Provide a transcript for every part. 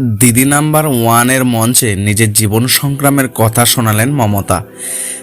দিদি নাম্বার ওয়ানের মঞ্চে নিজের জীবন সংগ্রামের কথা শোনালেন মমতা।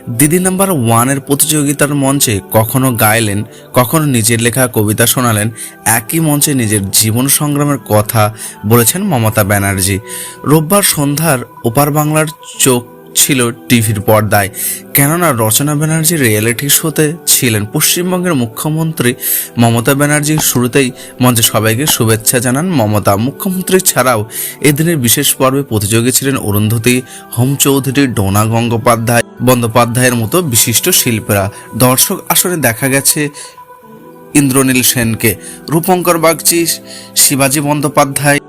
দিদি নাম্বার ওয়ানের প্রতিযোগিতার মঞ্চে কখনো গাইলেন, কখনো নিজের লেখা, কবিতা শোনালেন, একই মঞ্চে নিজের জীবন সংগ্রামের কথা বলেছেন মমতা ব্যানার্জি। রোববার সন্ধ্যার ওপার বাংলার চোখ ছিল টিভির পর্দায়। কেননা রচনা ব্যানার্জি রিয়েলিটি শোতে ছিলেন পশ্চিমবঙ্গের মুখ্যমন্ত্রী মমতা ব্যানার্জি শুরুতেই মঞ্চে সবাইকে শুভেচ্ছা জানান মমতা। মুখ্যমন্ত্রী ছাড়াও এদিনের বিশেষ পর্বে প্রতিযোগী ছিলেন অরুন্ধতী, হোম চৌধুরী, ডোনা গঙ্গোপাধ্যায় বন্দ্যোপাধ্যায়ের মতো বিশিষ্ট শিল্পীরা। দর্শক আসনে দেখা গেছে ইন্দ্রনীল সেনকে। রূপঙ্কর বাগচি, শিবাজী বন্দ্যোপাধ্যায়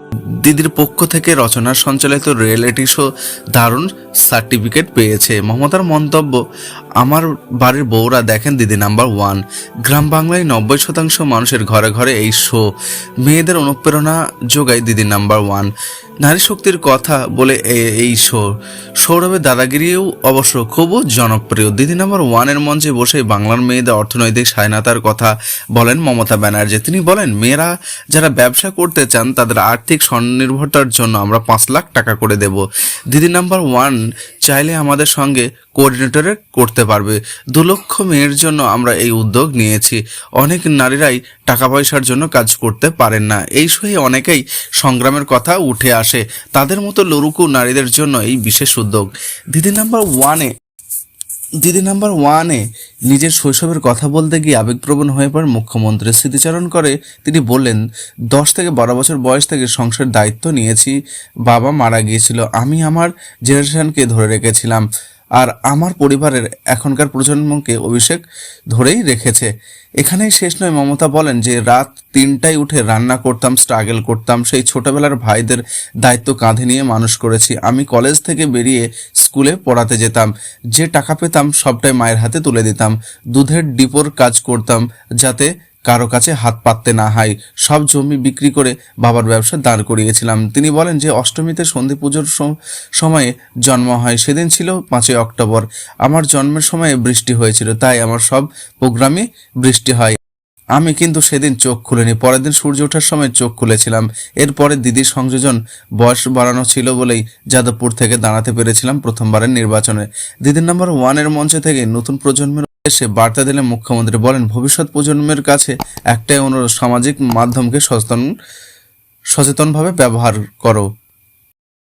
দিদির পক্ষ থেকে রচনা সঞ্চালিত রিয়েলিটি শো দারুণ সার্টিফিকেট পেয়েছে। মমতার মন্তব্য আমার বাড়ির বউরা দেখেন দিদি নাম্বার ওয়ান। গ্রাম বাংলায় নব্বই শতাংশ মানুষের ঘরে ঘরে এই শো। মেয়েদের অনুপ্রেরণা যোগায় দিদি নাম্বার ওয়ান। নারী শক্তির কথা বলে এই শো। সৌরভের দাদাগিরিও অবশ্য খুবও জনপ্রিয়। দিদি নাম্বার ওয়ানের মঞ্চে বসে বাংলার মেয়েদের অর্থনৈতিক স্বাধীনতার কথা বলেন মমতা ব্যানার্জি। তিনি বলেন, মেয়েরা যারা ব্যবসা করতে চান, তাদের আর্থিক স্বনির্ভরতার জন্য আমরা পাঁচ লাখ টাকা করে দেব। দিদি নাম্বার ওয়ান চাইলে আমাদের সঙ্গে কোঅর্ডিনেটরে করতে পারবে। দু লক্ষ মেয়ের জন্য আমরা এই উদ্যোগ নিয়েছি। অনেক নারীরাই টাকা পয়সার জন্য কাজ করতে পারেন না। এই সহি অনেকেই সংগ্রামের কথা উঠে আসে। তাদের মতো লড়ুকু নারীদের জন্য এই বিশেষ উদ্যোগ। দিদি নাম্বার ওয়ানে দিদি নাম্বার ওয়ানে নিজের শৈশবের কথা বলতে গিয়ে আবেগপ্রবণ হয়ে পড়েন মুখ্যমন্ত্রী স্মৃতিচারণ করে, তিনি বললেন, দশ থেকে বারো বছর বয়স থেকে সংসার দায়িত্ব নিয়েছি, বাবা মারা গিয়েছিল, আমি আমার জেনারেশনকে ধরে রেখেছিলাম। আর আমার পরিবারের এখনকার প্রজন্মকে অভিষেক ধরেই রেখেছে। এখানেই শেষ নয়, মমতা বলেন যে, রাত তিনটায় উঠে রান্না করতাম স্ট্রাগল করতাম, সেই ছোটবেলার ভাইদের দায়িত্ব কাঁধে নিয়ে মানুষ করেছি। আমি কলেজ থেকে বেরিয়ে স্কুলে পড়াতে যেতাম। যে টাকা পেতাম, সবটাই মায়ের হাতে তুলে দিতাম। দুধের ডিপোর কাজ করতাম, যাতে কারও কাছে হাত পাততে না হয়। সব জমি বিক্রি করে বাবার ব্যবসা দাঁড় করিয়েছিলাম। তিনি বলেন যে, অষ্টমীতে সন্ধি পুজোর সময়ে জন্ম হয়। সেদিন ছিল পাঁচই অক্টোবর। আমার জন্মের সময়ে বৃষ্টি হয়েছিল, তাই আমার সব প্রোগ্রামে বৃষ্টি হয়। আমি কিন্তু সেদিন চোখ খুলিনি। পরের দিন সূর্য ওঠার সময় চোখ খুলেছিলাম। এরপরে দিদির সংযোজন বয়স বাড়ানো ছিল বলেই যাদবপুর থেকে দাঁড়াতে পেরেছিলাম প্রথমবারের নির্বাচনে। দিদির নাম্বার ওয়ানের মঞ্চে থেকে নতুন প্রজন্মের এসে বার্তা দিলে মুখ্যমন্ত্রী। বলেন, ভবিষ্যৎ প্রজন্মের কাছে একটাই অনুরোধ, সামাজিক মাধ্যমকে সচেতন সচেতনভাবে ব্যবহার করো।